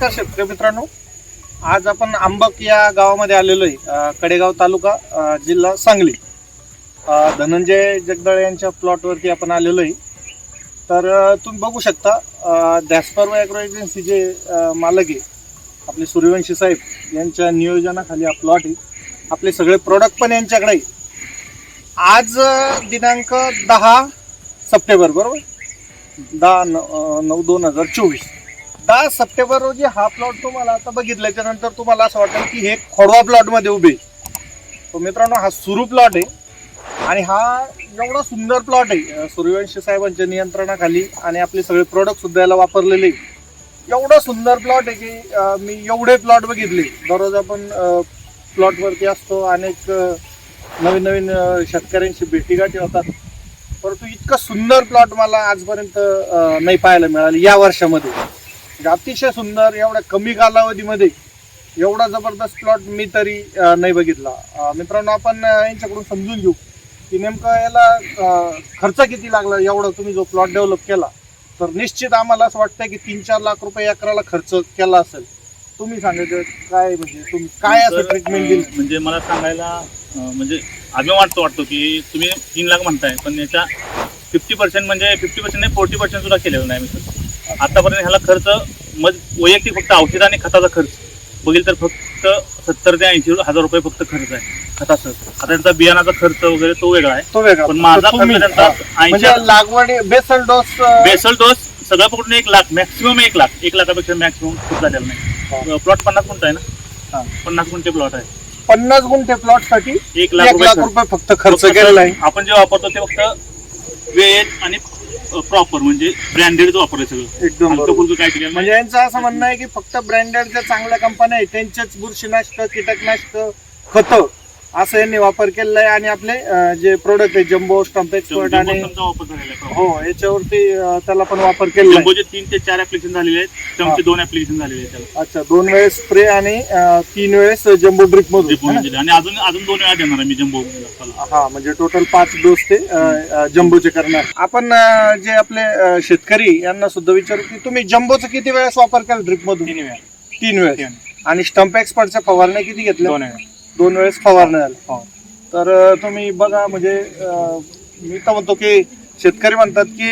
नमस्कार शेतकरी मित्रांनो. आज आपण आंबक या गावामध्ये आलेलो आहे कडेगाव तालुका जिल्हा सांगली. धनंजय जगदाळे यांच्या प्लॉटवरती आपण आलेलो आहे तर तुम्ही बघू शकता अ, दॅसपर्व ॲग्रो एजन्सी जे मालक आहे आपले सूर्यवंशी साहेब यांच्या नियोजनाखाली हा प्लॉट आहे. आपले सगळे प्रोडक्ट पण यांच्याकडे आहे. आज दिनांक दहा सप्टेंबर बरोबर? दहा न- नऊ दोन हजार चोवीस. दहा सप्टेंबर रोजी हा प्लॉट तुम्हाला आता बघितल्याच्या नंतर तुम्हाला असं वाटेल की हे खोडवा प्लॉटमध्ये उभे. आहे. तो मित्रांनो हा सुरू प्लॉट आहे. आणि हा एवढा सुंदर प्लॉट आहे. सूर्यवंशी साहेबांच्या नियंत्रणाखाली आणि आपले सगळे प्रोडक्ट सुद्धा याला वापरलेले. एवढा सुंदर प्लॉट आहे की मी एवढे प्लॉट बघितले. दररोज आपण प्लॉटवरती असतो अनेक नवीन नवीन शेतकऱ्यांशी भेटीगाठी होतात. परंतु इतका सुंदर प्लॉट मला आजपर्यंत नाही पाहायला मिळाले या वर्षामध्ये. अतिशय सुंदर एवढ्या कमी कालावधीमध्ये एवढा जबरदस्त प्लॉट मी तरी नाही बघितला. मित्रांनो आपण यांच्याकडून समजून घेऊ की नेमकं याला खर्च किती लागला एवढा तुम्ही जो प्लॉट डेव्हलप केला तर निश्चित आम्हाला असं वाटतं की तीन चार लाख रुपये एकराला खर्च केला असेल. तुम्ही सांगायचं काय म्हणजे तुम्ही काय असं ट्रीटमेंट दिली? म्हणजे मला सांगायला म्हणजे अभिमान वाटतो वाटतो की तुम्ही तीन लाख म्हणताय पण याच्या फिफ्टी पर्सेंट म्हणजे फिफ्टी पर्सेंट नाही फोर्टी पर्सेंट सुद्धा केलेलं नाही मी आतापर्यंत ह्याला खर्च मग वैयक्तिक फक्त औषध आणि खताचा खर्च. बघील तर फक्त सत्तर ते ऐंशी हजार रुपये फक्त खर्च आहे खताचं. आता त्यांचा बियाणाचा खर्च वगैरे तो वेगळा आहे. तो वेगळा. पण माझा खर्च त्यांचा. म्हणजे लागवड बेसल डोस बेसल डोस सगळं पकडून एक लाख मॅक्सिमम एक लाख. एक लाखापेक्षा मॅक्सिमम खूप झालेला नाही. प्लॉट पन्नास गुंठ आहे हा. ना पन्नास गुंठे प्लॉट आहे. पन्नास गुंठे प्लॉटसाठी एक लाख एक रुपये लाख खर्च. रुपये फक्त खर्च फक्त केलेला आहे. आपण जे वापरतो ते फक्त वेळेत आणि प्रॉपर म्हणजे ब्रँडेड वापरलं सगळं. एकदम बरोबर. काय केलं? म्हणजे यांचं असं म्हणणं आहे की फक्त ब्रँडेडच्या चांगल्या कंपन्या आहेत त्यांचेच बुरशीनाशक कीटकनाशक खत. असं यांनी वापर केलेला आहे आणि आपले अं, जे प्रोडक्ट आहे जम्बो स्टम्प एक्सपर्ट आणि वापर झालेला आहे. हो याच्यावरती अं, त्याला पण वापर केलेला आहे. जम्बोचे तीन ते चार ऍप्लिकेशन झालेले आहेत. दोन ऍप्लिकेशन झालेले आहेत त्याला. अच्छा दोन वेळेस स्प्रे आणि अं, तीन वेळेस जम्बो ड्रिप मधून है ना? दिले. आणि अजून अजून दोन वेळा देणार आहे मी जम्बो हा म्हणजे टोटल पाच डोस ते अं, अं, जम्बोचे करणार. आपण अं, जे आपले अं, शेतकरी यांना सुद्धा विचारू की तुम्ही जम्बोचा किती वेळेस वापर केला ड्रिप मधून? तीन वेळा. तीन वेळेस. आणि स्टंप एक्सपर्टच्या फवारण्या किती घेतल्या? दोन वेळा. दोन वेळेस फवारण्या झाल्या हो. तर तुम्ही बघा म्हणजे मी तर म्हणतो की शेतकरी म्हणतात की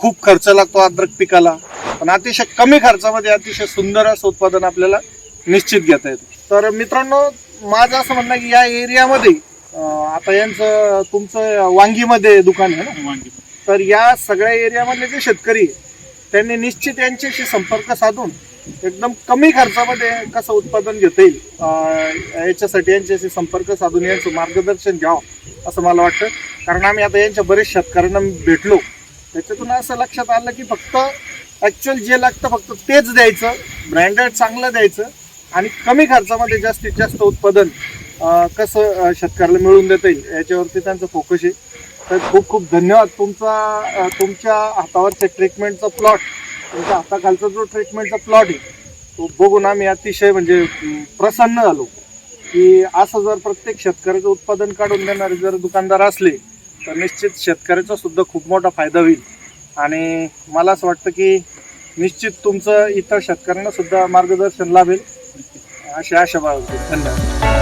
खूप खर्च लागतो अद्रक पिकाला पण अतिशय कमी खर्चामध्ये अतिशय सुंदर असं उत्पादन आपल्याला निश्चित घेता येतं तर मित्रांनो माझं असं म्हणणं की या एरियामध्ये आता यांचं तुमचं वांगीमध्ये दुकान आहे ना वांगी. तर या सगळ्या एरियामधले जे शेतकरी आहे, त्यांनी निश्चित यांच्याशी संपर्क साधून एकदम कमी खर्चामध्ये कसं उत्पादन घेता येईल? याच्यासाठी यांच्याशी संपर्क साधून यांचं मार्गदर्शन घ्यावं असं मला वाटतं. कारण आम्ही आता यांच्या बरेच शेतकऱ्यांना भेटलो. त्याच्यातून असं लक्षात आलं की फक्त ॲक्च्युअल जे लागतं फक्त तेच द्यायचं. ब्रँडेड चांगलं द्यायचं. आणि कमी खर्चामध्ये जास्तीत जास्त उत्पादन कसं शेतकऱ्याला मिळवून देता येईल याच्यावरती त्यांचं फोकस आहे. तर खूप खूप धन्यवाद. तुमचा तुमच्या हातावरच्या ट्रीटमेंटचा प्लॉट तुमच्या हाताखालचा जो ट्रीटमेंटचा प्लॉट आहे तो बघून आम्ही अतिशय म्हणजे प्रसन्न झालो. की असं जर प्रत्येक शेतकऱ्याचं उत्पादन काढून देणारे जर दुकानदार असले तर निश्चित शेतकऱ्याचा सुद्धा खूप मोठा फायदा होईल. आणि मला असं वाटतं की निश्चित तुमचं इतर शेतकऱ्यांना सुद्धा मार्गदर्शन लाभेल. अशी आशा बाळगतो धन्यवाद.